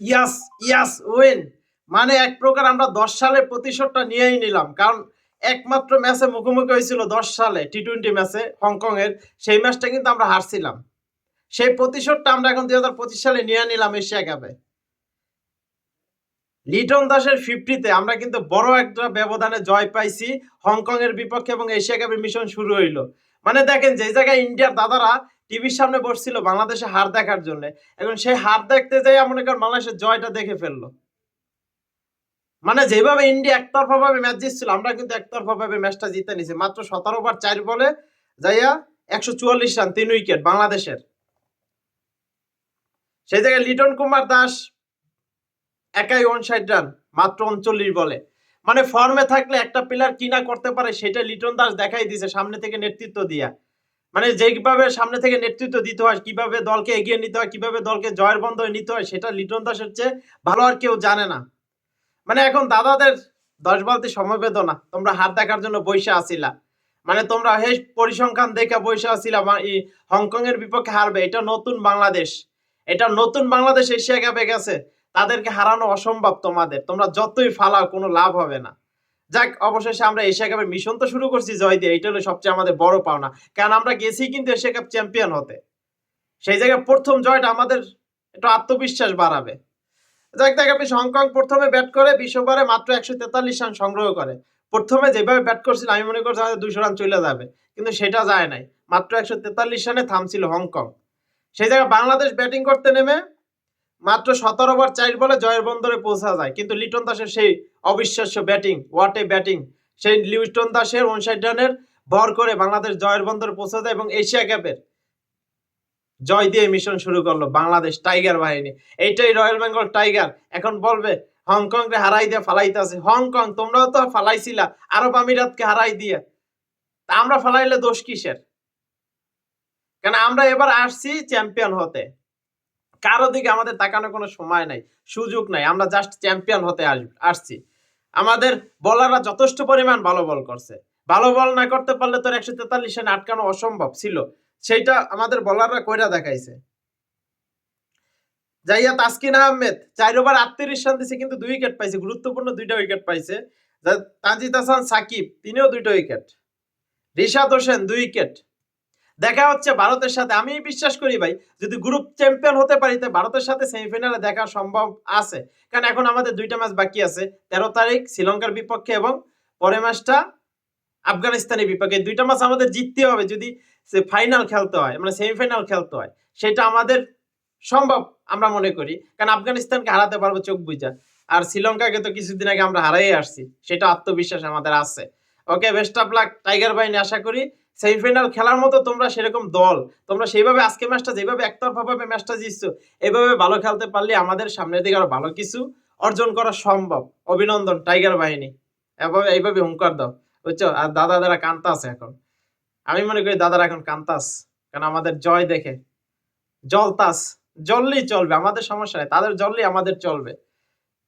ইয়াস ইয়াস when মানে এক প্রকার আমরা দশ সালের প্রতিশোধটা নিয়েই নিলাম। কারণ একমাত্র ম্যাচে মুখোমুখি হয়েছিল দশ সালে টি টোয়েন্টি ম্যাচে হংকং এর সেই ম্যাচটা কিন্তু আমরা হারছিলাম। সেই প্রতিশোধটা আমরা এখন দুই হাজার পঁচিশ সালে নিয়ে নিলাম এশিয়া কাপে। লিটন দাসের ফিফটিতে আমরা কিন্তু বড় একটা ব্যবধানে জয় পাইছি। হংকং এর বিপক্ষে এবং এশিয়া কাপের মিশন শুরু হইল। মানে দেখেন, যে জায়গায় ইন্ডিয়ার দাদারা টিভির সামনে বসছিল বাংলাদেশে হার দেখার জন্য। এখন সেই হার দেখতে যাই মনে করেন বাংলাদেশের জয়টা দেখে ফেলল। মানে যেভাবে ইন্ডিয়া একতরফা ভাবে ম্যাচ জিতছিল, আমরা কিন্তু একতরফা ভাবে ম্যাচটা জিতে নিছি। মাত্র সতেরো ওভার চার বলে যাইয়া একশো চুয়াল্লিশ রান, তিন উইকেট বাংলাদেশের। সেই জায়গায় লিটন কুমার দাস একাই ষাট রান মাত্র উনচল্লিশ বলে। মানে ফর্মে থাকলে একটা প্লেয়ার কিনা করতে পারে, সেটা লিটন দাস দেখাই দিছে সামনে থেকে নেতৃত্ব দিয়া। মানে যেভাবে সামনে থেকে নেতৃত্ব দিতে হয়, কীভাবে দলকে এগিয়ে নিতে হয়, কীভাবে দলকে জয়ের বন্ধ নিতে হয়, সেটা লিটন দাসের চেয়ে ভালো আর কেউ জানে না। মানে এখন দাদাদের দশ বালতি সমবেদনা তোমরা হাত দেখার জন্য বৈশা আসিলা। মানে তোমরা হে পরিসংখ্যান দেখে বৈশা আসিলা হংকং এর বিপক্ষে হারবে, এটা নতুন বাংলাদেশ। এটা নতুন বাংলাদেশ এশিয়া কাপে গেছে, তাদেরকে হারানো অসম্ভব তোমাদের, তোমরা যতই ফালাও কোনো লাভ হবে না। যাক, অবশেষে আমরা এশিয়া কাপের মিশন তো শুরু করছি জয় দিয়ে এইটা হলো সবচেয়ে আমাদের বড় পাওনা। কারণ আমরা গেছি কিন্তু এশিয়া কাপ চ্যাম্পিয়ন হতে? সেই জায়গায় প্রথম জয়টা আমাদের একটু আত্মবিশ্বাস বাড়াবে। যাক, দেখ, আপনি হংকং প্রথমে ব্যাট করে বিশ মাত্র একশো তেতাল্লিশ রান সংগ্রহ করে। প্রথমে যেভাবে ব্যাট করছিল, আমি মনে করছি আমাদের দুশো রান চলে যাবে, কিন্তু সেটা যায় নাই। মাত্র একশো তেতাল্লিশ রানে থামছিল হংকং সেই জায়গায় বাংলাদেশ ব্যাটিং করতে নেমে মাত্র সতেরো ওভার চার বলে জয়ের বন্দরে পৌঁছা যায়। কিন্তু লিটন দাসের সেই অবিশ্বাস্য ব্যাটিং ওয়াট ব্যাটিং সেই লিটন দাসের উনষাট রানের ভর করে বাংলাদেশ জয়ের বন্দরে পৌঁছে যায় এবং এশিয়া কাপের জয় দিয়ে মিশন শুরু করল বাংলাদেশ টাইগার বাহিনী। এইটাই রয়্যাল বেঙ্গল টাইগার। এখন বলবে হংকং রে হারাই দিয়ে ফালাইতে আছে। হংকং, তোমরাও তো ফালাইছিলা। আরব আমিরাতকে হারাই দিয়ে। তা আমরা ফালাইলে দোষ কিসের? কেন আমরা এবার আসছি চ্যাম্পিয়ন হতে। কারও দিকে আমাদের তাকানোর কোনো সময় নাই, সুযোগ নাই। আমরা জাস্ট চ্যাম্পিয়ন হতে আস- আসছি। আমাদের বলাররা যথেষ্ট পরিমাণ ভালো বল করছে। ভালো বল না করতে পারলে তোর একশো তেতাল্লিশ রান আটকানো অসম্ভব ছিল। সেইটা আমাদের বলাররা কইরা দেখাইছে। যাইয়া তাসকিন আহমেদ, চার ওভার আটত্রিশ রান দিছে, কিন্তু দুই উইকেট পাইছে। গুরুত্বপূর্ণ দুইটা উইকেট পাইছে। তানজিদ হাসান, সাকিব, তিনিও দুইটা উইকেট রিশাদ হোসেন, দুই উইকেট দেখা হচ্ছে ভারতের সাথে। আমি বিশ্বাস করি ভাই, যদি গ্রুপ চ্যাম্পিয়ন হতে পারি, তো ভারতের সাথে সেমিফাইনালে দেখা সম্ভব আছে। কারণ এখন আমাদের দুইটা ম্যাচ বাকি আছে, তেরো তারিখ শ্রীলঙ্কার বিপক্ষে এবং পরের ম্যাচটা আফগানিস্তানের বিপক্ষে। দুইটা ম্যাচ আমাদের জিততে হবে যদি ফাইনাল খেলতে হয় মানে সেমিফাইনাল খেলতে হয়। সেটা আমাদের সম্ভব, আমরা মনে করি। কারণ আফগানিস্তানকে হারাতে পারব চোখ বুঝা আর শ্রীলঙ্কাকে তো কিছুদিন আগে আমরা হারাই আসছি, সেটা আত্মবিশ্বাস আমাদের আছে। Okay best of luck tiger বাহিনী আশা করি। সেমিফাইনাল খেলার মতো তোমরা সেরকম দল। তোমরা সেইভাবে আজকে ম্যাচটা যেভাবে একতরফা ভাবে ম্যাচটা জিতছো, এভাবে ভালো খেলতে পারলে আমাদের সামনের দিকে আরও ভালো কিছু অর্জন করা সম্ভব। অভিনন্দন, টাইগার বাহিনী। এভাবে, এইভাবে হুঙ্কার দাও, বুঝছ? আর দাদা দাদা কান্তা আছে এখন। আমি মনে করি দাদারা এখন কান্তাস কারণ আমাদের জয় দেখে। জলতাস জললেই চলবে, আমাদের সমস্যা নেই, তাদের জ্বললেই আমাদের চলবে।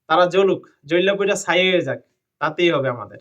তারা জ্বলুক, জ্বললে পুরা ছাই হয়ে যাক, তাতেই হবে আমাদের।